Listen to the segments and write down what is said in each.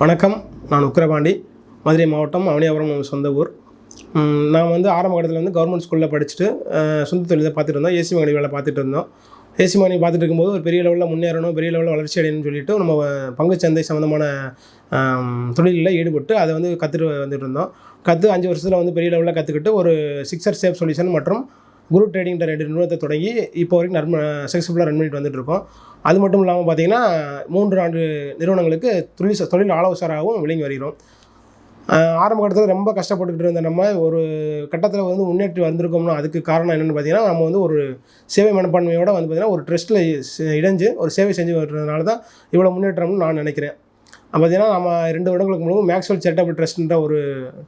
வணக்கம். நான் உக்கிரபாண்டி மதுரை மாவட்டம் அவனியாபுரம் நம்ம சொந்த ஊர். நான் வந்து ஆரம்ப கட்டத்தில் வந்து கவர்மெண்ட் ஸ்கூலில் படிச்சுட்டு சொந்த தொழிலை பார்த்துட்டு இருந்தோம். ஏசி மகனி வேலை பார்த்துட்டு இருந்தோம். ஏசி மகனி பார்த்துட்டு இருக்கும்போது ஒரு பெரிய லெவலில் முன்னேறணும் பெரிய லெவலில் வளர்ச்சி அடையணும்னு சொல்லிட்டு நம்ம பங்குச்சந்தை சம்மந்தமான தொழிலில் ஈடுபட்டு அதை வந்து கற்றுட்டு வந்துட்டு இருந்தோம். கற்று அஞ்சு வருஷத்தில் வந்து பெரிய லெவலில் கற்றுக்கிட்டு ஒரு சிக்ஸர் சேஃப் சொல்யூஷன் மற்றும் குரூப் ட்ரேடிங் ரெண்டு நிறுவனத்தை தொடங்கி இப்போ வரைக்கும் நர்ம சக்ஸஸ்ஃபுல்லாக ரன் பண்ணிட்டு வந்துட்டு இருக்கோம் அது மட்டும் இல்லாமல் பார்த்தீங்கன்னா மூன்று ஆண்டு நிறுவனங்களுக்கு தொழில் ச- தொழில் ஆலோசராகவும் விளங்கி வருகிறோம். ஆரம்ப கட்டத்தில் ரொம்ப கஷ்டப்பட்டுக்கிட்டு இருந்த நம்ம ஒரு கட்டத்தில் வந்து முன்னேற்றி வந்திருக்கோம்னா அதுக்கு காரணம் என்னென்னு பார்த்தீங்கன்னா நம்ம வந்து ஒரு சேவை மனப்பான்மையோடு வந்து பார்த்திங்கன்னா ஒரு ட்ரெஸ்ட்டில் இணைஞ்சு ஒரு சேவை செஞ்சு வருதுனால தான் இவ்வளோ முன்னேற்றம்னு நான் நினைக்கிறேன். பார்த்தீங்கன்னா நம்ம ரெண்டு வருடங்களுக்கு மூலமும் மேக்ஸ்வெல் சேரிட்டபிள் ட்ரஸ்ட்ன்ற ஒரு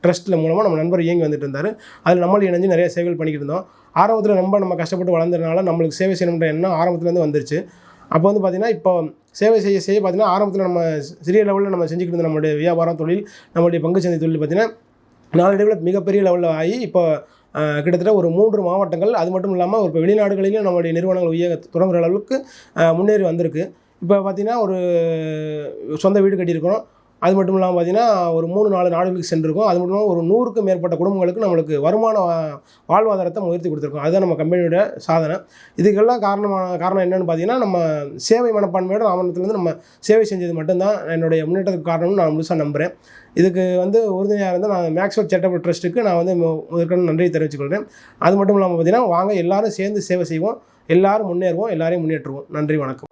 ட்ரஸ்ட்டில் மூலமாக நம்ம நண்பர் இயங்கி வந்துட்டு இருந்தார். அதில் நம்மளும் இணைஞ்சு நிறைய சேவைகள் பண்ணிக்கிட்டு இருந்தோம். ஆரம்பத்தில் ரொம்ப நம்ம கஷ்டப்பட்டு வளர்ந்ததுனால நம்மளுக்கு சேவை செய்யணுன்ற எண்ணம் ஆரம்பத்துலேருந்து வந்துருச்சு. அப்போ வந்து பார்த்திங்கன்னா இப்போ சேவை செய்ய செய்ய பார்த்திங்கன்னா ஆரம்பத்தில் நம்ம சிறிய லெவலில் நம்ம செஞ்சுக்கிட்டு இருந்த நம்மளுடைய வியாபாரம் தொழில் நம்மளுடைய பங்கு சந்தை தொழில் பார்த்திங்கன்னா நாளடைவில் மிகப்பெரிய லெவலில் ஆகி இப்போ கிட்டத்தட்ட ஒரு மூன்று மாவட்டங்கள் அது மட்டும் இல்லாமல் இப்போ வெளிநாடுகளிலும் நம்மளுடைய நிறுவனங்கள் உயர தொடங்குகிற அளவுக்கு முன்னேறி வந்திருக்கு. இப்போ பார்த்திங்கன்னா ஒரு சொந்த வீடு கட்டியிருக்கிறோம் அது மட்டும் இல்லாமல் பார்த்திங்கன்னா ஒரு மூணு நாலு நாடுகளுக்கு சென்றிருக்கோம். அது மட்டும் இல்லாமல் ஒரு நூறுக்கும் மேற்பட்ட குடும்பங்களுக்கு நம்மளுக்கு வருமான வாழ்வாதாரத்தை உயர்த்தி கொடுத்துருக்கோம். அதுதான் நம்ம கம்பெனியோட சாதனை. இதுக்கெல்லாம் காரணமான காரணம் என்னென்னு பார்த்தீங்கன்னா நம்ம சேவை மனப்பான்மையோட ஆவணத்துலேருந்து நம்ம சேவை செஞ்சது மட்டும்தான் என்னுடைய முன்னேற்றத்துக்கு காரணம்னு நான் முழுசாக நம்புகிறேன் இதுக்கு வந்து உறுதுணையாக இருந்தால் நான் மேக்ஸ்வெல் சேரிட்டபிள் ட்ரஸ்ட்டுக்கு நான் வந்து மு- முதற்கொண்டு நன்றியை தெரிவித்துக்கொள்கிறேன் அது மட்டும் இல்லாமல் பார்த்தீங்கன்னா வாங்க எல்லாரும் சேர்ந்து சேவை செய்வோம். எல்லாரும் முன்னேறுவோம். எல்லாரையும் முன்னேற்றுவோம். நன்றி வணக்கம்.